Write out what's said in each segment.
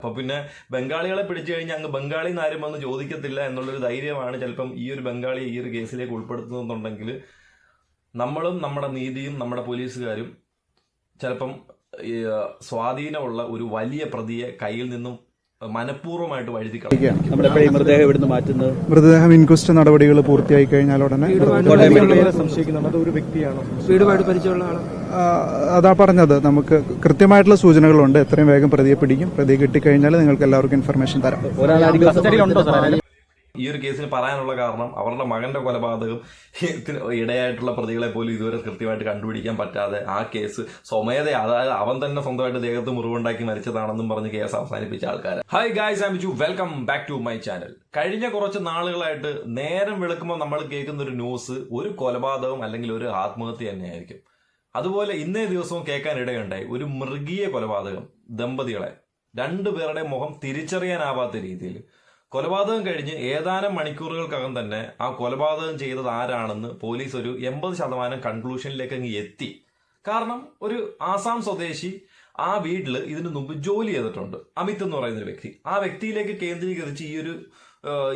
അപ്പൊ പിന്നെ ബംഗാളികളെ പിടിച്ചു കഴിഞ്ഞാൽ അങ്ങ് ബംഗാളി ആരും വന്ന് ചോദിക്കത്തില്ല എന്നുള്ളൊരു ധൈര്യമാണ് ചിലപ്പം ഈ ഒരു ബംഗാളി ഈ ഒരു കേസിലേക്ക് ഉൾപ്പെടുത്തുന്നുണ്ടെങ്കിൽ നമ്മളും നമ്മുടെ നീതിയും നമ്മുടെ പോലീസുകാരും ചിലപ്പം സ്വാധീനമുള്ള ഒരു വലിയ പ്രതിയെ കയ്യിൽ നിന്നും മനഃപൂർവമായിട്ട് നമ്മളെപ്പോഴും ഈ മൃതദേഹം ഇവിടുന്ന് മാറ്റുന്നത്? മൃതദേഹം ഇൻക്വസ്റ്റ് നടപടികൾ പൂർത്തിയായി കഴിഞ്ഞാൽ ഉടനെ വീടുമായിട്ട് പരിചയമുള്ള ആളാണ്? അതാ പറഞ്ഞത്. നമുക്ക് കൃത്യമായിട്ടുള്ള സൂചനകളുണ്ട്. എത്രയും വേഗം പ്രതിയെ പിടിക്കും. പ്രതിയെ കിട്ടിക്കഴിഞ്ഞാൽ നിങ്ങൾക്ക് എല്ലാവർക്കും ഇൻഫർമേഷൻ തരാം. ഈ ഒരു കേസിൽ പറയാനുള്ള കാരണം അവരുടെ മകന്റെ കൊലപാതകം ഇടയായിട്ടുള്ള പ്രതികളെ പോലും ഇതുവരെ കൃത്യമായിട്ട് കണ്ടുപിടിക്കാൻ പറ്റാതെ ആ കേസ് സ്വമേധ അതായത് അവൻ തന്നെ സ്വന്തമായിട്ട് ദേഹത്ത് മുറിവുണ്ടാക്കി മരിച്ചതാണെന്നും പറഞ്ഞ് കേസ് അവസാനിപ്പിച്ച ആൾക്കാർ hi guys I Biju welcome back to my channel കഴിഞ്ഞ കുറച്ച് നാളുകളായിട്ട് നേരം വെളുക്കുമ്പോൾ നമ്മൾ കേൾക്കുന്ന ഒരു ന്യൂസ് ഒരു കൊലപാതകം അല്ലെങ്കിൽ ഒരു ആത്മഹത്യ തന്നെയായിരിക്കും. അതുപോലെ ഇന്നേ ദിവസവും കേൾക്കാൻ ഇടയുണ്ടായി ഒരു മൃഗീയ കൊലപാതകം ദമ്പതികളെ. രണ്ടുപേരുടെ മുഖം തിരിച്ചറിയാനാവാത്ത രീതിയിൽ. കൊലപാതകം കഴിഞ്ഞ് ഏതാനും മണിക്കൂറുകൾക്കകം തന്നെ ആ കൊലപാതകം ചെയ്തത് ആരാണെന്ന് പോലീസ് ഒരു എൺപത് ശതമാനം കൺക്ലൂഷനിലേക്ക് അങ്ങ് എത്തി. കാരണം ഒരു ആസാം സ്വദേശി ആ വീട്ടിൽ ഇതിനു മുമ്പ് ജോലി ചെയ്തിട്ടുണ്ട്. അമിത് എന്ന് പറയുന്ന ഒരു വ്യക്തി. ആ വ്യക്തിയിലേക്ക് കേന്ദ്രീകരിച്ച് ഈ ഒരു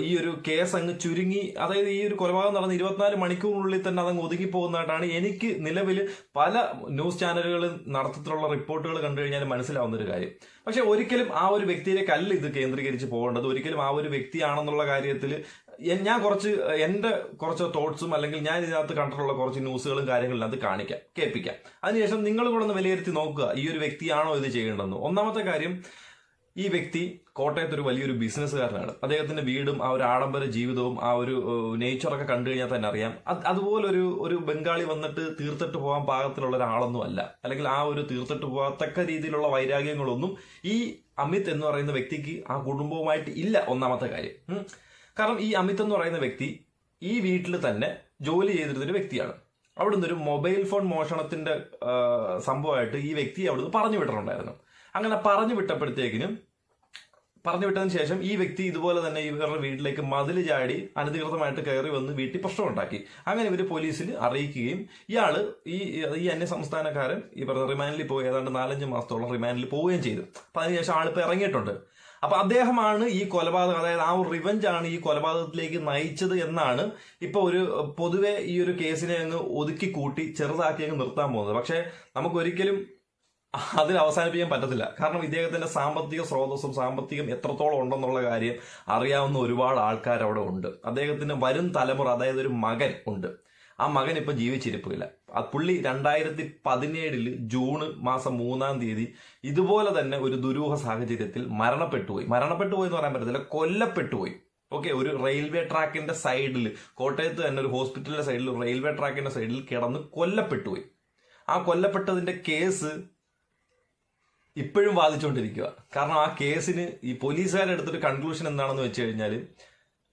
ഈ ഒരു കേസ് അങ്ങ് ചുരുങ്ങി അതായത് ഈ ഒരു കൊലപാതകം നടന്ന ഇരുപത്തിനാല് മണിക്കൂറിനുള്ളിൽ തന്നെ അതങ്ങ് ഒതുങ്ങി പോകുന്നതായിട്ടാണ് എനിക്ക് നിലവിൽ പല ന്യൂസ് ചാനലുകളിൽ നടത്തത്തിലുള്ള റിപ്പോർട്ടുകൾ കണ്ടു കഴിഞ്ഞാൽ മനസ്സിലാവുന്ന ഒരു കാര്യം. പക്ഷെ ഒരിക്കലും ആ ഒരു വ്യക്തിയിലേക്ക് അല്ല ഇത് കേന്ദ്രീകരിച്ച് പോകേണ്ടത്. ഒരിക്കലും ആ ഒരു വ്യക്തിയാണെന്നുള്ള കാര്യത്തിൽ ഞാൻ കുറച്ച് എന്റെ കുറച്ച് തോട്ട്സും അല്ലെങ്കിൽ ഞാൻ ഇതിനകത്ത് കണ്ടിട്ടുള്ള കുറച്ച് ന്യൂസുകളും കാര്യങ്ങളും അത് കാണിക്കാം കേൾപ്പിക്കാം. അതിനുശേഷം നിങ്ങൾ കൂടെ ഒന്ന് വിലയിരുത്തി നോക്കുക ഈ ഒരു വ്യക്തിയാണോ ഇത് ചെയ്യേണ്ടതെന്ന്. ഒന്നാമത്തെ കാര്യം ഈ വ്യക്തി കോട്ടയത്ത് ഒരു വലിയൊരു ബിസിനസ്സുകാരനാണ്. അദ്ദേഹത്തിന്റെ വീടും ആ ഒരു ആഡംബര ജീവിതവും ആ ഒരു നേച്ചറൊക്കെ കണ്ടു കഴിഞ്ഞാൽ തന്നെ അറിയാം. അതുപോലൊരു അതുപോലെ ഒരു ബംഗാളി വന്നിട്ട് തീർത്തിട്ട് പോകാൻ പാകത്തിലുള്ള ഒരാളൊന്നും അല്ല അല്ലെങ്കിൽ ആ ഒരു തീർത്തിട്ട് പോകത്തക്ക രീതിയിലുള്ള വൈരാഗ്യങ്ങളൊന്നും ഈ അമിത് എന്ന് പറയുന്ന വ്യക്തിക്ക് ആ കുടുംബവുമായിട്ട് ഇല്ല ഒന്നാമത്തെ കാര്യം. കാരണം ഈ അമിത് എന്ന് പറയുന്ന വ്യക്തി ഈ വീട്ടിൽ തന്നെ ജോലി ചെയ്തിരുന്നൊരു വ്യക്തിയാണ്. അവിടുന്ന് ഒരു മൊബൈൽ ഫോൺ മോഷണത്തിന്റെ സംഭവമായിട്ട് ഈ വ്യക്തി അവിടുന്ന് പറഞ്ഞു വിട്ടിട്ടുണ്ടായിരുന്നു. അങ്ങനെ പറഞ്ഞു വിട്ടപ്പോഴത്തേക്കിനും പറഞ്ഞു വിട്ടതിന് ശേഷം ഈ വ്യക്തി ഇതുപോലെ തന്നെ ഇവരുടെ വീട്ടിലേക്ക് മതിൽ ചാടി അനധികൃതമായിട്ട് കയറി വന്ന് വീട്ടിൽ പ്രശ്നമുണ്ടാക്കി അങ്ങനെ ഇവർ പോലീസിൽ അറിയിക്കുകയും ഇയാൾ ഈ ഈ അന്യ സംസ്ഥാനക്കാരൻ ഈ പറഞ്ഞ റിമാൻഡിൽ പോയി ഏതാണ്ട് നാലഞ്ച് മാസത്തോളം റിമാൻഡിൽ പോവുകയും ചെയ്തു. അപ്പൊ അതിനുശേഷം ആളിപ്പോൾ ഇറങ്ങിയിട്ടുണ്ട്. അപ്പൊ അദ്ദേഹമാണ് ഈ കൊലപാതകം അതായത് ആ ഒരു റിവഞ്ച് ആണ് ഈ കൊലപാതകത്തിലേക്ക് നയിച്ചത് എന്നാണ് ഇപ്പൊ ഒരു പൊതുവെ ഈ ഒരു കേസിനെ അങ്ങ് ഒതുക്കി കൂട്ടി ചെറുതാക്കി അങ്ങ് നിർത്താൻ പോകുന്നത്. പക്ഷെ നമുക്ക് ഒരിക്കലും അതിൽ അവസാനിപ്പിക്കാൻ പറ്റത്തില്ല. കാരണം ഇദ്ദേഹത്തിന്റെ സാമ്പത്തിക സ്രോതസ്സും സാമ്പത്തികം എത്രത്തോളം ഉണ്ടെന്നുള്ള കാര്യം അറിയാവുന്ന ഒരുപാട് ആൾക്കാർ അവിടെ ഉണ്ട്. അദ്ദേഹത്തിന് വരും തലമുറ അതായത് ഒരു മകൻ ഉണ്ട്. ആ മകൻ ഇപ്പൊ ജീവിച്ചിരിപ്പില്ല. ആ പുള്ളി രണ്ടായിരത്തി പതിനേഴിൽ ജൂൺ മാസം മൂന്നാം തീയതി ഇതുപോലെ തന്നെ ഒരു ദുരൂഹ സാഹചര്യത്തിൽ മരണപ്പെട്ടുപോയി. മരണപ്പെട്ടുപോയി എന്ന് പറയാൻ പറ്റത്തില്ല. കൊല്ലപ്പെട്ടുപോയി. ഓക്കെ ഒരു റെയിൽവേ ട്രാക്കിന്റെ സൈഡിൽ കോട്ടയത്ത് തന്നെ ഒരു ഹോസ്പിറ്റലിന്റെ സൈഡിൽ റെയിൽവേ ട്രാക്കിന്റെ സൈഡിൽ കിടന്ന് കൊല്ലപ്പെട്ടുപോയി. ആ കൊല്ലപ്പെട്ടതിന്റെ കേസ് ഇപ്പോഴും വാദിച്ചുകൊണ്ടിരിക്കുക കാരണം ആ കേസിന് ഈ പോലീസുകാരെടുത്തൊരു കൺക്ലൂഷൻ എന്താണെന്ന് വെച്ച് കഴിഞ്ഞാൽ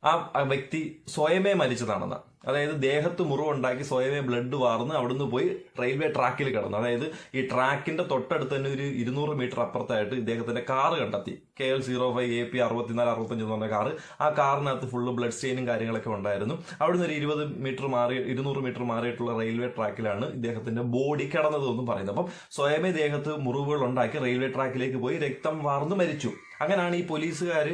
ആ വ്യക്തി സ്വയമേ മരിച്ചതാണെന്ന്. അതായത് ദേഹത്ത് മുറിവുണ്ടാക്കി സ്വയമേ ബ്ലഡ് വാർന്ന് അവിടുന്ന് പോയി റെയിൽവേ ട്രാക്കിൽ കിടന്നു. അതായത് ഈ ട്രാക്കിന്റെ തൊട്ടടുത്ത് തന്നെ ഒരു ഇരുന്നൂറ് മീറ്റർ അപ്പുറത്തായിട്ട് ഇദ്ദേഹത്തിന്റെ കാറ് കണ്ടെത്തി. K L zero five A P അറുപത്തിനാല് അറുപത്തഞ്ച് എന്ന് പറഞ്ഞ കാറ് ആ കാറിനകത്ത് ഫുള്ള് ബ്ലഡ് സ്റ്റെയിനും കാര്യങ്ങളൊക്കെ ഉണ്ടായിരുന്നു. അവിടുന്ന് ഒരു ഇരുപത് മീറ്റർ മാറി ഇരുന്നൂറ് മീറ്റർ മാറിയിട്ടുള്ള റെയിൽവേ ട്രാക്കിലാണ് ഇദ്ദേഹത്തിന്റെ ബോഡി കിടന്നത് എന്നും പറയുന്നത്. അപ്പം സ്വയമേ ദേഹത്ത് മുറിവുകൾ ഉണ്ടാക്കി റെയിൽവേ ട്രാക്കിലേക്ക് പോയി രക്തം വാർന്ന് മരിച്ചു. അങ്ങനെയാണ് ഈ പോലീസുകാർ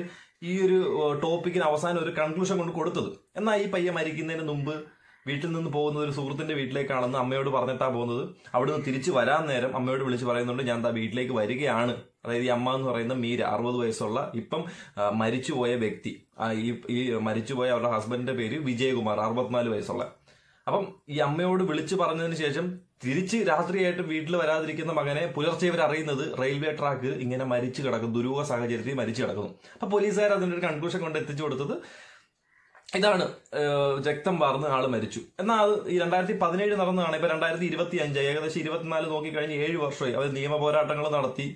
ഈ ഒരു ടോപ്പിക്കിന് അവസാനം ഒരു കൺക്ലൂഷൻ കൊണ്ട് കൊടുത്തത്. എന്നാൽ ഈ പയ്യ മരിക്കുന്നതിന് മുമ്പ് വീട്ടിൽ നിന്ന് പോകുന്നത് ഒരു സുഹൃത്തിന്റെ വീട്ടിലേക്കാണെന്ന് അമ്മയോട് പറഞ്ഞിട്ടാ പോകുന്നത്. നിന്ന് തിരിച്ചു വരാൻ നേരം അമ്മയോട് വിളിച്ച് പറയുന്നുണ്ട് ഞാൻ താ വീട്ടിലേക്ക് വരികയാണ്. അതായത് ഈ അമ്മ എന്ന് പറയുന്ന മീര അറുപത് വയസ്സുള്ള ഇപ്പം മരിച്ചുപോയ വ്യക്തി. ഈ മരിച്ചുപോയ അവരുടെ ഹസ്ബൻഡിന്റെ പേര് വിജയകുമാർ അറുപത്തിനാല് വയസ്സുള്ള. അപ്പം ഈ അമ്മയോട് വിളിച്ചു പറഞ്ഞതിന് ശേഷം തിരിച്ച് രാത്രിയായിട്ട് വീട്ടിൽ വരാതിരിക്കുന്ന മകനെ പുലർച്ചെ ഇവർ അറിയുന്നത് റെയിൽവേ ട്രാക്ക് ഇങ്ങനെ മരിച്ചു കിടക്കും ദുരൂഹ സാഹചര്യത്തിൽ മരിച്ചു കിടക്കുന്നു. അപ്പൊ പോലീസുകാർ അതിന്റെ ഒരു കൺക്ലൂഷൻ കൊണ്ട് എത്തിച്ചു കൊടുത്തത് ഇതാണ് രക്തം വാർന്ന് ആൾ മരിച്ചു. എന്നാൽ അത് ഈ രണ്ടായിരത്തി പതിനേഴ് നടന്നതാണ്. ഇപ്പൊ രണ്ടായിരത്തി ഇരുപത്തി അഞ്ച് ഏകദേശം ഇരുപത്തിനാല് നോക്കിക്കഴിഞ്ഞ് ഏഴ് വർഷമായി. അവർ നിയമ പോരാട്ടങ്ങൾ നടത്തി.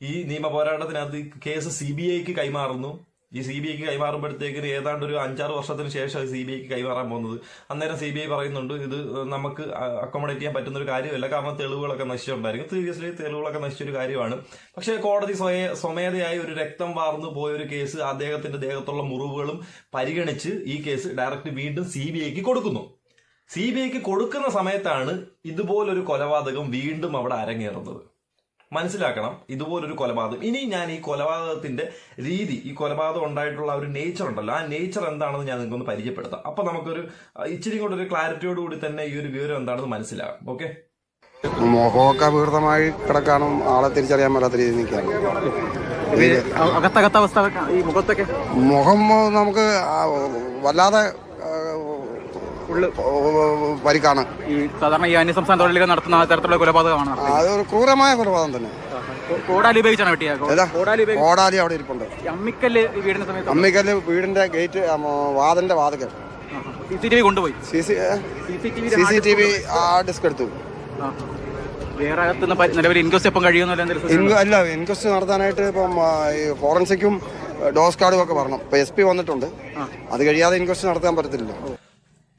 ഈ നിയമ പോരാട്ടത്തിനകത്ത് കേസ് സി ബി ഐക്ക് കൈമാറുന്നു. ഈ സി ബി ഐക്ക് കൈമാറുമ്പോഴത്തേക്ക് ഏതാണ്ട് ഒരു അഞ്ചാറ് വർഷത്തിന് ശേഷം സി ബി ഐക്ക് കൈമാറാൻ പോകുന്നത്. അന്നേരം സി ബി ഐ പറയുന്നുണ്ട് ഇത് നമുക്ക് അക്കോമഡേറ്റ് ചെയ്യാൻ പറ്റുന്ന ഒരു കാര്യമല്ല കാരണം തെളിവുകളൊക്കെ നശിച്ചിട്ടുണ്ടായിരിക്കും സീരിയസ്ലി തെളിവുകളൊക്കെ നശിച്ചൊരു കാര്യമാണ്. പക്ഷേ കോടതി സ്വയ സ്വമേധയായി ഒരു രക്തം വാർന്നു പോയൊരു കേസ് അദ്ദേഹത്തിന്റെ ദേഹത്തുള്ള മുറിവുകളും പരിഗണിച്ച് ഈ കേസ് ഡയറക്റ്റ് വീണ്ടും സി ബി ഐക്ക് കൊടുക്കുന്നു. സി ബി ഐക്ക് കൊടുക്കുന്ന സമയത്താണ് ഇതുപോലൊരു കൊലപാതകം വീണ്ടും അവിടെ അരങ്ങേറുന്നത്. മനസ്സിലാക്കണം ഇതുപോലൊരു കൊലപാതകം. ഇനി ഞാൻ ഈ കൊലപാതകത്തിന്റെ രീതി ഈ കൊലപാതകം ഉണ്ടായിട്ടുള്ള ഒരു നേച്ചർ ഉണ്ടല്ലോ. ആ നേച്ചർ എന്താണെന്ന് ഞാൻ നിങ്ങൾക്കൊന്ന് പരിചയപ്പെടുത്താം. അപ്പൊ നമുക്കൊരു ഇച്ചിരി കൂടെ ഒരു ക്ലാരിറ്റിയോട് കൂടി തന്നെ ഈ ഒരു വിവരം എന്താണെന്ന് മനസ്സിലാകും. ഓക്കെ മുഖമൊക്കെ അപകൃതമായി കിടക്കാണ് ആളെ തിരിച്ചറിയാൻ മേലാത്ത രീതിയിൽ നിൽക്കുകയാണ്. അകത്തകത്ത അവസ്ഥ ഈ മുഖത്തൊക്കെ? മുഖം നമുക്ക് വല്ലാതെ പരിക്കാണ് ഈ സാധാരണ ഈ നടത്തുന്ന തരത്തിലുള്ള കൊലപാതകമാണ് അതൊരു ക്രൂരമായ കൊലപാതകം തന്നെ. കോടാലി ഉപയോഗിച്ചാണ് കോടാലി അവിടെ ഇരിപ്പുണ്ട്. അമ്മിക്കല്ല് വീടിന്റെ സമയത്ത് അമ്മിക്കല്ല് വീടിന്റെ ഗേറ്റ് വാതിന്റെ വാതിക്കൽ സി സി ടി വി കൊണ്ടുപോയി. C C T V disk എടുത്തു. വേറെ നിലവിൽ ഇൻക്വസ്റ്റ് കഴിയുന്നില്ല അല്ല ഇൻക്വസ്റ്റ് നടത്താനായിട്ട് ഇപ്പം ഈ ഫോറൻസിക്കും ഡോസ് കാർഡും ഒക്കെ വരണം. ഇപ്പൊ എസ് പി വന്നിട്ടുണ്ട്. അത് കഴിയാതെ ഇൻക്വസ്റ്റ് നടത്താൻ പറ്റത്തില്ല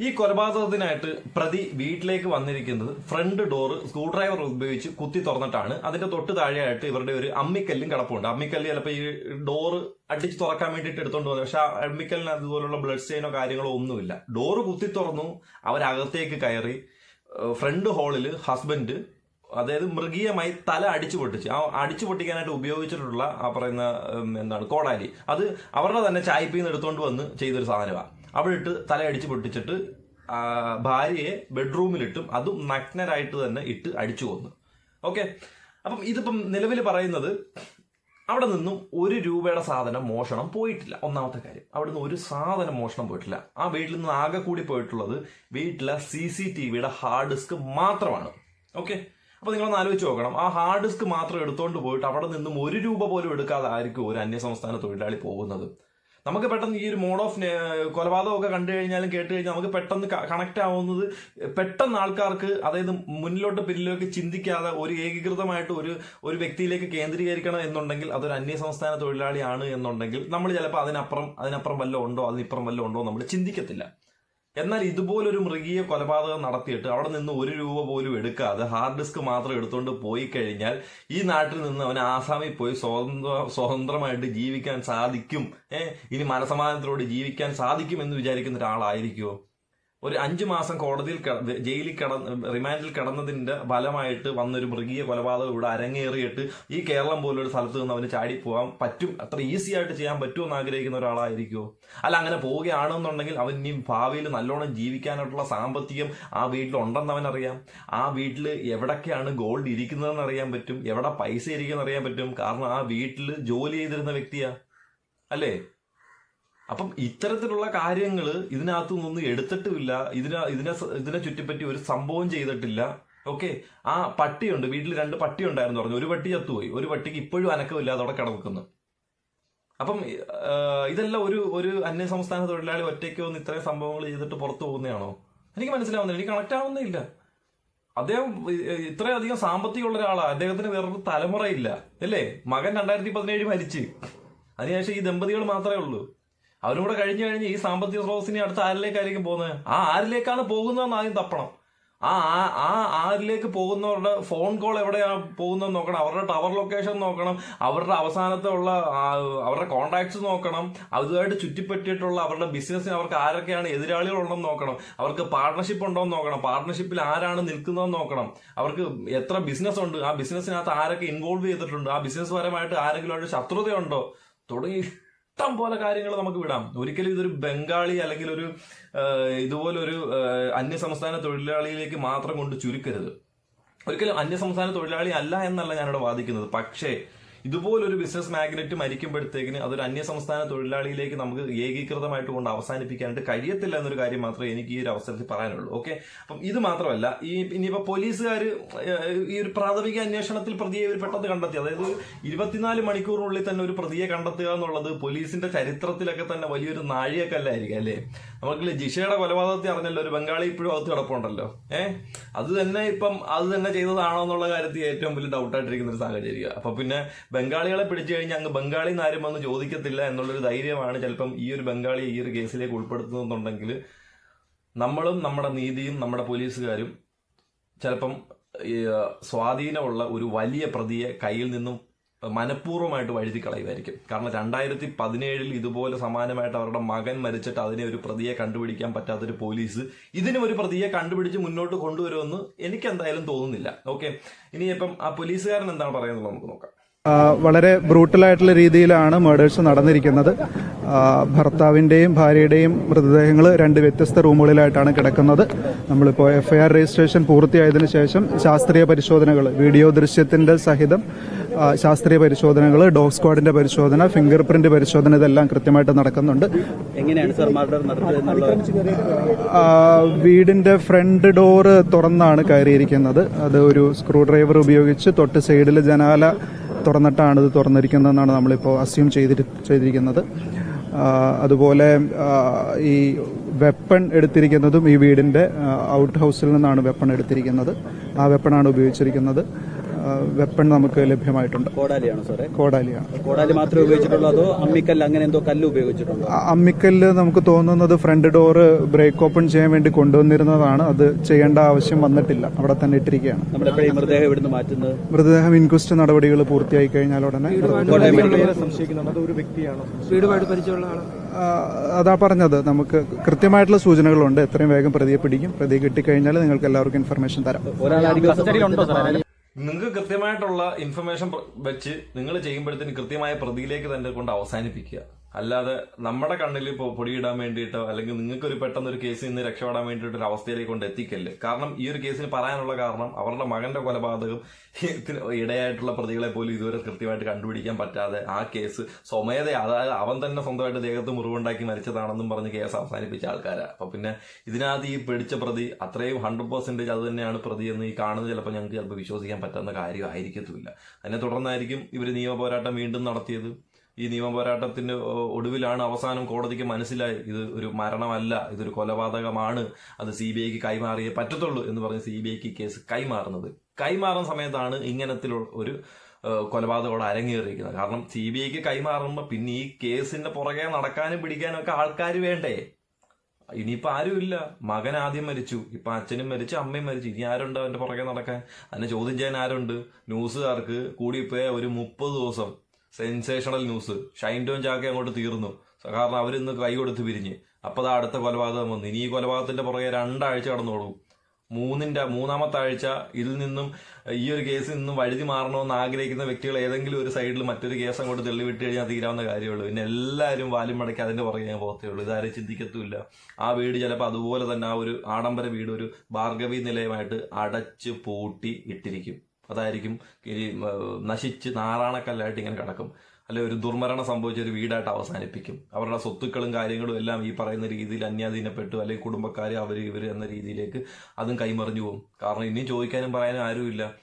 ഈ കൊലപാതകത്തിനായിട്ട് പ്രതി വീട്ടിലേക്ക് വന്നിരിക്കുന്നത് ഫ്രണ്ട് ഡോറ് സ്ക്രൂ ഡ്രൈവർ ഉപയോഗിച്ച് കുത്തി തുറന്നിട്ടാണ്. അതിന്റെ തൊട്ട് താഴെയായിട്ട് ഇവരുടെ ഒരു അമ്മിക്കല്ലും കിടപ്പുണ്ട്. അമ്മിക്കല്ല് ചിലപ്പോൾ ഈ ഡോറ് അടിച്ച് തുറക്കാൻ വേണ്ടിയിട്ട് എടുത്തോണ്ട് പോകുന്നത്. പക്ഷെ അമ്മിക്കല്ലിന് അതുപോലുള്ള ബ്ലഡ് സ്റ്റെയിനോ കാര്യങ്ങളോ ഒന്നുമില്ല. ഡോറ് കുത്തി തുറന്നു. അവരകത്തേക്ക് കയറി. ഫ്രണ്ട് ഹാളിൽ ഹസ്ബൻഡ് അതായത് മൃഗീയമായി തല അടിച്ചു പൊട്ടിച്ച്. ആ അടിച്ചു പൊട്ടിക്കാനായിട്ട് ഉപയോഗിച്ചിട്ടുള്ള ആ പറയുന്ന എന്താണ് കോടാലി. അത് അവരുടെ തന്നെ ചായപ്പിന്ന് എടുത്തുകൊണ്ട് വന്ന് ചെയ്തൊരു സാധനമാണ് അവിടെ ഇട്ട് തല അടിച്ചു പൊട്ടിച്ചിട്ട് ഭാര്യയെ ബെഡ്റൂമിലിട്ടും അതും നഗ്നരായിട്ട് തന്നെ ഇട്ട് അടിച്ചു കൊന്നു. ഓക്കെ? അപ്പം ഇതിപ്പം നിലവിൽ പറയുന്നത് അവിടെ നിന്നും ഒരു രൂപയുടെ സാധനം മോഷണം പോയിട്ടില്ല. ഒന്നാമത്തെ കാര്യം അവിടെ നിന്ന് ഒരു സാധനം മോഷണം പോയിട്ടില്ല. ആ വീട്ടിൽ നിന്ന് ആകെ കൂടി പോയിട്ടുള്ളത് വീട്ടിലെ സി സി ടി വിയുടെ ഹാർഡ് ഡിസ്ക് മാത്രമാണ്. ഓക്കെ? അപ്പൊ നിങ്ങളൊന്ന് ആലോചിച്ച് നോക്കണം. ആ ഹാർഡ് ഡിസ്ക് മാത്രം എടുത്തുകൊണ്ട് പോയിട്ട് അവിടെ നിന്നും ഒരു രൂപ പോലും എടുക്കാതെ ആയിരിക്കും ഒരു അന്യസംസ്ഥാന തൊഴിലാളി പോകുന്നത്. നമുക്ക് പെട്ടെന്ന് ഈ ഒരു മോഡ് ഓഫ് കൊലപാതകമൊക്കെ കണ്ടു കഴിഞ്ഞാലും കേട്ട് കഴിഞ്ഞാൽ നമുക്ക് പെട്ടെന്ന് കണക്ട് ആവുന്നത് പെട്ടെന്ന് ആൾക്കാർക്ക് അതായത് മുന്നിലോട്ട് പിന്നിലോട്ട് ചിന്തിക്കാതെ ഒരു ഏകീകൃതമായിട്ട് ഒരു ഒരു വ്യക്തിയിലേക്ക് കേന്ദ്രീകരിക്കണം എന്നുണ്ടെങ്കിൽ അതൊരു അന്യ സംസ്ഥാന തൊഴിലാളിയാണ് എന്നുണ്ടെങ്കിൽ നമ്മൾ ചിലപ്പോൾ അതിനപ്പുറം അതിനപ്പുറം വല്ലതും ഉണ്ടോ അതിനിപ്പുറം വല്ലതും ഉണ്ടോ നമ്മൾ ചിന്തിക്കത്തില്ല. എന്നാൽ ഇതുപോലൊരു മൃഗീയ കൊലപാതകം നടത്തിയിട്ട് അവിടെ നിന്ന് ഒരു രൂപ പോലും എടുക്കാതെ ഹാർഡ് ഡിസ്ക് മാത്രം എടുത്തുകൊണ്ട് പോയി കഴിഞ്ഞാൽ ഈ നാട്ടിൽ നിന്ന് അവൻ ആസാമിൽ പോയി സ്വതന്ത്ര സ്വതന്ത്രമായിട്ട് ജീവിക്കാൻ സാധിക്കും. ഇനി മനസമാധാനത്തോടെ ജീവിക്കാൻ സാധിക്കും എന്ന് വിചാരിക്കുന്ന ഒരാളായിരിക്കുമോ ഒരു അഞ്ചു മാസം കോടതിയിൽ കിട- ജയിലിൽ കട റിമാൻഡിൽ കിടന്നതിന്റെ ഫലമായിട്ട് വന്നൊരു മൃഗീയ കൊലപാതകം ഇവിടെ അരങ്ങേറിയിട്ട് ഈ കേരളം പോലൊരു സ്ഥലത്ത് നിന്ന് അവന് ചാടി പോകാൻ പറ്റും അത്ര ഈസി ആയിട്ട് ചെയ്യാൻ പറ്റുമെന്ന് ആഗ്രഹിക്കുന്ന ഒരാളായിരിക്കുമോ അല്ല അങ്ങനെ പോവുകയാണെന്നുണ്ടെങ്കിൽ അവൻ ഇനിയും ഭാവിയിൽ നല്ലോണം ജീവിക്കാനായിട്ടുള്ള സാമ്പത്തികം ആ വീട്ടിൽ ഉണ്ടെന്ന് അവനറിയാം ആ വീട്ടിൽ എവിടൊക്കെയാണ് ഗോൾഡ് ഇരിക്കുന്നതെന്ന് അറിയാൻ പറ്റും എവിടെ പൈസ ഇരിക്കുന്നതെന്ന് അറിയാൻ പറ്റും. കാരണം ആ വീട്ടിൽ ജോലി ചെയ്തിരുന്ന വ്യക്തിയാ അല്ലേ? അപ്പം ഇത്തരത്തിലുള്ള കാര്യങ്ങൾ ഇതിനകത്തു നിന്നും എടുത്തിട്ടുമില്ല. ഇതിനെ ഇതിനെ ഇതിനെ ചുറ്റിപ്പറ്റി ഒരു സംഭവം ചെയ്തിട്ടില്ല. ഓക്കെ? ആ പട്ടിയുണ്ട്. വീട്ടിൽ രണ്ട് പട്ടി ഉണ്ടായിരുന്നു പറഞ്ഞു. ഒരു പട്ടി ചത്തുപോയി. ഒരു പട്ടിക്ക് ഇപ്പോഴും അനക്കമില്ലാതെ അവിടെ കിടക്കുന്നു അപ്പം ഇതെല്ലാം ഒരു ഒരു അന്യ സംസ്ഥാന തൊഴിലാളി ഒറ്റയ്ക്ക് വന്ന് ഇത്രയും സംഭവങ്ങൾ ചെയ്തിട്ട് പുറത്തു പോകുന്നതാണോ? എനിക്ക് മനസ്സിലാവുന്നില്ല. എനിക്ക് കണക്ട് ആവുന്നില്ല. അദ്ദേഹം ഇത്രയധികം സാമ്പത്തികമുള്ള ഒരാളാണ് അദ്ദേഹത്തിന് വേറൊരു തലമുറയില്ല. അല്ലേ? മകൻ രണ്ടായിരത്തി പതിനേഴ് മരിച്ച്. അതിനുശേഷം ഈ ദമ്പതികൾ മാത്രമേ ഉള്ളൂ. അവരും കൂടെ കഴിഞ്ഞു കഴിഞ്ഞ് ഈ സാമ്പത്തിക സ്രോതസ്സിനെ അടുത്ത ആരിലേക്കായിരിക്കും പോകുന്നത്? ആ ആരിലേക്കാണ് പോകുന്നതെന്ന് ആദ്യം തപ്പണം. ആ ആ- ആരിലേക്ക് പോകുന്നവരുടെ ഫോൺ കോൾ എവിടെയാണ് പോകുന്നത് നോക്കണം. അവരുടെ ടവർ ലൊക്കേഷൻ നോക്കണം. അവരുടെ അവസാനത്തെ ഉള്ള അവരുടെ കോണ്ടാക്ട്സ് നോക്കണം. അതുമായിട്ട് ചുറ്റിപ്പറ്റിയിട്ടുള്ള അവരുടെ ബിസിനസ്സിന് അവർക്ക് ആരൊക്കെയാണ് എതിരാളികളുണ്ടെന്ന് നോക്കണം. അവർക്ക് പാർട്ണർഷിപ്പ് ഉണ്ടോ എന്ന് നോക്കണം. പാർട്ണർഷിപ്പിൽ ആരാണ് നിൽക്കുന്നതെന്ന് നോക്കണം. അവർക്ക് എത്ര ബിസിനസ് ഉണ്ട്? ആ ബിസിനസ്സിനകത്ത് ആരൊക്കെ ഇൻവോൾവ് ചെയ്തിട്ടുണ്ട്? ആ ബിസിനസ് പരമായിട്ട് ആരെങ്കിലും ശത്രുതയുണ്ടോ? തുടങ്ങി. ഇഷ്ടം പോലെ കാര്യങ്ങൾ നമുക്ക് വിടാം. ഒരിക്കലും ഇതൊരു ബംഗാളി അല്ലെങ്കിൽ ഒരു ഇതുപോലൊരു അന്യ സംസ്ഥാന തൊഴിലാളിയിലേക്ക് മാത്രം കൊണ്ട് ചുരുക്കരുത്. ഒരിക്കലും അന്യ സംസ്ഥാന തൊഴിലാളി അല്ല എന്നല്ല ഞാനിവിടെ വാദിക്കുന്നത്. പക്ഷേ ഇതുപോലൊരു ബിസിനസ് മാഗ്നറ്റ് മരിക്കുമ്പോഴത്തേക്കിന് അതൊരു അന്യ സംസ്ഥാന തൊഴിലാളിയിലേക്ക് നമുക്ക് ഏകീകൃതമായിട്ട് കൊണ്ട് അവസാനിപ്പിക്കാനായിട്ട് കഴിയത്തില്ല എന്നൊരു കാര്യം മാത്രമേ എനിക്ക് ഈ ഒരു അവസരത്തിൽ പറയാനുള്ളൂ ഓക്കെ അപ്പം ഇത് മാത്രമല്ല ഈ ഇനിയിപ്പോൾ പോലീസുകാർ ഈ ഒരു പ്രാഥമിക അന്വേഷണത്തിൽ പ്രതിയെ ഒരു പെട്ടെന്ന് കണ്ടെത്തി. അതായത് ഇരുപത്തിനാല് മണിക്കൂറിനുള്ളിൽ തന്നെ ഒരു പ്രതിയെ കണ്ടെത്തുക എന്നുള്ളത് പോലീസിന്റെ ചരിത്രത്തിലൊക്കെ തന്നെ വലിയൊരു നാഴികക്കല്ലായിരിക്കും അല്ലേ? നമുക്ക് ജിഷയുടെ കൊലപാതകത്തെ അറിഞ്ഞല്ലോ ഒരു ബംഗാളി ഇപ്പോഴും അകത്ത് കിടപ്പുണ്ടല്ലോ. ഏഹ് അത് തന്നെ ഇപ്പം അത് തന്നെ ചെയ്തതാണോ എന്നുള്ള കാര്യത്തിൽ ഏറ്റവും വലിയ ഡൗട്ടായിട്ടിരിക്കുന്ന ഒരു സാഹചര്യം അപ്പൊ പിന്നെ ബംഗാളികളെ പിടിച്ചു കഴിഞ്ഞാൽ അങ്ങ് ബംഗാളി ആരും വന്ന് ചോദിക്കത്തില്ല എന്നുള്ളൊരു ധൈര്യമാണ് ചിലപ്പം ഈ ഒരു ബംഗാളി ഈ ഒരു കേസിലേക്ക് ഉൾപ്പെടുത്തുന്നുണ്ടെങ്കിൽ നമ്മളും നമ്മുടെ നീതിയും നമ്മുടെ പോലീസുകാരും ചിലപ്പം സ്വാധീനമുള്ള ഒരു വലിയ പ്രതിയെ കയ്യിൽ നിന്നും മനഃപൂർവമായിട്ട് വഴുതി കളയുമായിരിക്കും കാരണം രണ്ടായിരത്തി പതിനേഴിൽ ഇതുപോലെ സമാനമായിട്ട് അവരുടെ മകൻ മരിച്ചിട്ട് അതിനെ ഒരു പ്രതിയെ കണ്ടുപിടിക്കാൻ പറ്റാത്തൊരു പോലീസ് ഇതിനും ഒരു പ്രതിയെ കണ്ടുപിടിച്ച് മുന്നോട്ട് കൊണ്ടുവരുമെന്ന് എനിക്ക് എന്തായാലും തോന്നുന്നില്ല. ഓക്കെ? ഇനിയിപ്പം ആ പോലീസുകാരൻ എന്താണ് പറയുന്നത് നമുക്ക് നോക്കാം. വളരെ ബ്രൂട്ടലായിട്ടുള്ള രീതിയിലാണ് മേഡേഴ്സ് നടന്നിരിക്കുന്നത്. ഭർത്താവിന്റെയും ഭർത്താവിന്റെയും ഭാര്യയുടെയും മൃതദേഹങ്ങൾ രണ്ട് വ്യത്യസ്ത റൂമുകളിലായിട്ടാണ് കിടക്കുന്നത്. നമ്മളിപ്പോൾ എഫ്ഐആർ രജിസ്ട്രേഷൻ പൂർത്തിയായതിനു ശേഷം ശാസ്ത്രീയ പരിശോധനകൾ വീഡിയോ ദൃശ്യത്തിന്റെ സഹിതം ശാസ്ത്രീയ പരിശോധനകൾ ഡോഗ് സ്ക്വാഡിന്റെ പരിശോധന ഫിംഗർ പ്രിന്റ് പരിശോധന ഇതെല്ലാം കൃത്യമായിട്ട് നടക്കുന്നുണ്ട്. എങ്ങനെയാണ് സർ വീടിന്റെ ഫ്രണ്ട് ഡോറ് തുറന്നാണ് കയറിയിരിക്കുന്നത്. അത് ഒരു സ്ക്രൂ ഡ്രൈവർ ഉപയോഗിച്ച് തൊട്ട് സൈഡിൽ ജനാല തുറന്നിട്ടാണ് ഇത് തുറന്നിരിക്കുന്നതെന്നാണ് നമ്മളിപ്പോൾ അസ്യൂം ചെയ്തിരി ചെയ്തിരിക്കുന്നത്. അതുപോലെ ഈ വെപ്പൺ എടുത്തിരിക്കുന്നതും ഈ വീടിന്റെ ഔട്ട് ഹൗസിൽ നിന്നാണ് വെപ്പൺ എടുത്തിരിക്കുന്നത്. ആ വെപ്പണാണ് ഉപയോഗിച്ചിരിക്കുന്നത്. വെപ്പൺ നമുക്ക് ലഭ്യമായിട്ടുണ്ട്. കോടാലിയാണോ സാറേ? കോടാലിയാണ്. കോടാലി മാത്രമേ ഉപയോഗിച്ചിട്ടുള്ളൂ അതോ അമ്മിക്കല്ല് അങ്ങനെ എന്തോ കല്ല് ഉപയോഗിച്ചിട്ടുണ്ടോ? അമ്മിക്കല്ല് നമുക്ക് തോന്നുന്നത് ഫ്രണ്ട് ഡോറ് ബ്രേക്ക് ഓപ്പൺ ചെയ്യാൻ വേണ്ടി കൊണ്ടുവന്നിരുന്നതാണ്. അത് ചെയ്യേണ്ട ആവശ്യം വന്നിട്ടില്ല. അവിടെ തന്നെ ഇട്ടിരിക്കുകയാണ്. മൃതദേഹം ഇവിടുന്ന് മാറ്റുന്നത്? മൃതദേഹം ഇൻക്വസ്റ്റ് നടപടികൾ പൂർത്തിയായി കഴിഞ്ഞാൽ ഉടനെ അതാ പറഞ്ഞത്. നമുക്ക് കൃത്യമായിട്ടുള്ള സൂചനകളുണ്ട്. എത്രയും വേഗം പ്രതിയെ പിടിക്കും. പ്രതിയെ കിട്ടിക്കഴിഞ്ഞാൽ നിങ്ങൾക്ക് എല്ലാവർക്കും ഇൻഫർമേഷൻ തരാം. നിങ്ങൾക്ക് കൃത്യമായിട്ടുള്ള ഇൻഫർമേഷൻ വെച്ച് നിങ്ങൾ ചെയ്യുമ്പോഴത്തേന് കൃത്യമായ പ്രതിയിലേക്ക് തന്നെ കൊണ്ട് അവസാനിപ്പിക്കുക. അല്ലാതെ നമ്മുടെ കണ്ണിൽ ഇപ്പോൾ പൊടിയിടാൻ വേണ്ടിയിട്ടോ അല്ലെങ്കിൽ നിങ്ങൾക്ക് ഒരു പെട്ടെന്ന് ഒരു കേസിൽ നിന്ന് രക്ഷപ്പെടാൻ വേണ്ടിയിട്ട് ഒരു അവസ്ഥയിലേക്ക് കൊണ്ട് എത്തിക്കല്ലേ? കാരണം ഈ ഒരു കേസിന് പറയാനുള്ള കാരണം അവരുടെ മകന്റെ കൊലപാതകം ഇടയായിട്ടുള്ള പ്രതികളെ പോലും ഇതുവരെ കൃത്യമായിട്ട് കണ്ടുപിടിക്കാൻ പറ്റാതെ ആ കേസ് സ്വമേധ അതായത് അവൻ തന്നെ സ്വന്തമായിട്ട് ദേഹത്ത് മുറിവുണ്ടാക്കി മരിച്ചതാണെന്നും പറഞ്ഞ് കേസ് അവസാനിപ്പിച്ച ആൾക്കാരാണ് അപ്പൊ പിന്നെ ഇതിനകത്ത് ഈ പിടിച്ച പ്രതി അത്രയും ഹൺഡ്രഡ് പെർസെന്റേജ് അത് തന്നെയാണ് പ്രതി എന്ന് ഈ കാണുന്നത് ചിലപ്പോൾ ഞങ്ങൾക്ക് ചിലപ്പോൾ വിശ്വസിക്കാൻ പറ്റുന്ന കാര്യമായിരിക്കത്തുമില്ല. അതിനെ തുടർന്നായിരിക്കും ഇവർ നിയമ പോരാട്ടം വീണ്ടും നടത്തിയത്. ഈ നിയമ പോരാട്ടത്തിന് ഒടുവിലാണ് അവസാനം കോടതിക്ക് മനസ്സിലായി ഇത് ഒരു മരണമല്ല ഇതൊരു കൊലപാതകമാണ് അത് സി ബി ഐക്ക് കൈമാറിയേ പറ്റത്തുള്ളൂ എന്ന് പറഞ്ഞ് സി ബി ഐക്ക് കേസ് കൈമാറുന്നത്. കൈമാറുന്ന സമയത്താണ് ഇങ്ങനത്തിലുള്ള ഒരു കൊലപാതകോട് കൊലപാതകം അരങ്ങേറിയിരിക്കുന്നത്. കാരണം സി ബി ഐക്ക് കൈമാറുമ്പോൾ പിന്നെ ഈ കേസിന്റെ പുറകെ നടക്കാനും പിടിക്കാനും ഒക്കെ ആൾക്കാർ വേണ്ടേ? ഇനിയിപ്പോ ആരുമില്ല മകൻ ആദ്യം മരിച്ചു ഇപ്പൊ അച്ഛനും മരിച്ചു അമ്മയും മരിച്ചു. ഇനി ആരുണ്ട് അവന്റെ പുറകെ നടക്കാൻ? അതിനെ ചോദ്യം ചെയ്യാൻ ആരുണ്ട്? ന്യൂസുകാർക്ക് കൂടിപ്പോയ ഒരു മുപ്പത് ദിവസം സെൻസേഷണൽ ന്യൂസ്. ഷൈൻ ടോൺ ചാക്കെ അങ്ങോട്ട് തീർന്നു. കാരണം അവരിന്ന് കൈ കൊടുത്ത് പിരിഞ്ഞ്. അപ്പോൾ അതാ അടുത്ത കൊലപാതകം വന്നു. ഇനി ഈ കൊലപാതകത്തിന്റെ പുറകെ രണ്ടാഴ്ച കടന്നോളൂ. മൂന്നിന്റെ മൂന്നാമത്തെ ആഴ്ച ഇതിൽ നിന്നും ഈ ഒരു കേസിൽ നിന്നും വഴുതി മാറണമെന്ന് ആഗ്രഹിക്കുന്ന വ്യക്തികൾ ഏതെങ്കിലും ഒരു സൈഡിൽ മറ്റൊരു കേസ് അങ്ങോട്ട് തെളിവിട്ട് കഴിഞ്ഞാൽ തീരാവുന്ന കാര്യമുള്ളൂ പിന്നെ എല്ലാവരും വാലും മടക്കി അതിന്റെ പുറകെ ഞാൻ പോകത്തേ ഉള്ളൂ. ഇതാരും ചിന്തിക്കത്തുമില്ല. ആ വീട് ചിലപ്പോൾ അതുപോലെ തന്നെ ആ ഒരു ആഡംബര വീട് ഒരു ഭാർഗവി നിലയമായിട്ട് അടച്ച് പൂട്ടി ഇട്ടിരിക്കും. അതായിരിക്കും ഈ നശിച്ച് നാറാണക്കല്ലായിട്ട് ഇങ്ങനെ കിടക്കും. അല്ലെ ഒരു ദുർമരണം സംഭവിച്ച ഒരു വീടായിട്ട് അവസാനിപ്പിക്കും. അവരുടെ സ്വത്തുക്കളും കാര്യങ്ങളും എല്ലാം ഈ പറയുന്ന രീതിയിൽ അന്യാധീനപ്പെട്ടു അല്ലെങ്കിൽ കുടുംബക്കാർ അവർ ഇവർ എന്ന രീതിയിലേക്ക് അതും കൈമറിഞ്ഞു പോകും. കാരണം ഇനിയും ചോദിക്കാനും പറയാനും ആരുമില്ല.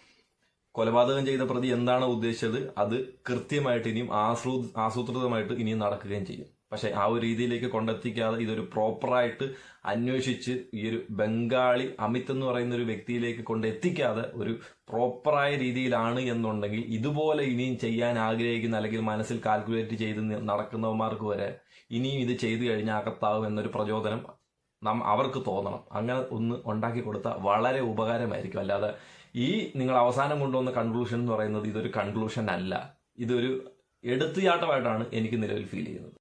കൊലപാതകം ചെയ്ത പ്രതി എന്താണ് ഉദ്ദേശിച്ചത്? അത് കൃത്യമായിട്ട് ഇനിയും ആസൂ ആസൂത്രിതമായിട്ട് ഇനിയും നടക്കുകയും ചെയ്യും. പക്ഷെ ആ ഒരു രീതിയിലേക്ക് കൊണ്ടെത്തിക്കാതെ ഇതൊരു പ്രോപ്പറായിട്ട് അന്വേഷിച്ച് ഈ ഒരു ബംഗാളി അമിത് എന്ന് പറയുന്ന ഒരു വ്യക്തിയിലേക്ക് കൊണ്ടെത്തിക്കാതെ ഒരു പ്രോപ്പറായ രീതിയിലാണ് എന്നുണ്ടെങ്കിൽ ഇതുപോലെ ഇനിയും ചെയ്യാൻ ആഗ്രഹിക്കുന്ന അല്ലെങ്കിൽ മനസ്സിൽ കാൽക്കുലേറ്റ് ചെയ്ത് നടക്കുന്നവന്മാർക്ക് വരെ ഇനിയും ഇത് ചെയ്തു കഴിഞ്ഞാൽ അകത്താവും എന്നൊരു പ്രചോദനം നാം അവർക്ക് തോന്നണം. അങ്ങനെ ഒന്ന് ഉണ്ടാക്കി കൊടുത്താൽ വളരെ ഉപകാരമായിരിക്കും. അല്ലാതെ ഈ നിങ്ങൾ അവസാനം കൊണ്ടുവന്ന കൺക്ലൂഷൻ എന്ന് പറയുന്നത് ഇതൊരു കൺക്ലൂഷൻ അല്ല. ഇതൊരു എടുത്തുചാട്ടമായിട്ടാണ് എനിക്ക് നിലവിൽ ഫീൽ ചെയ്യുന്നത്.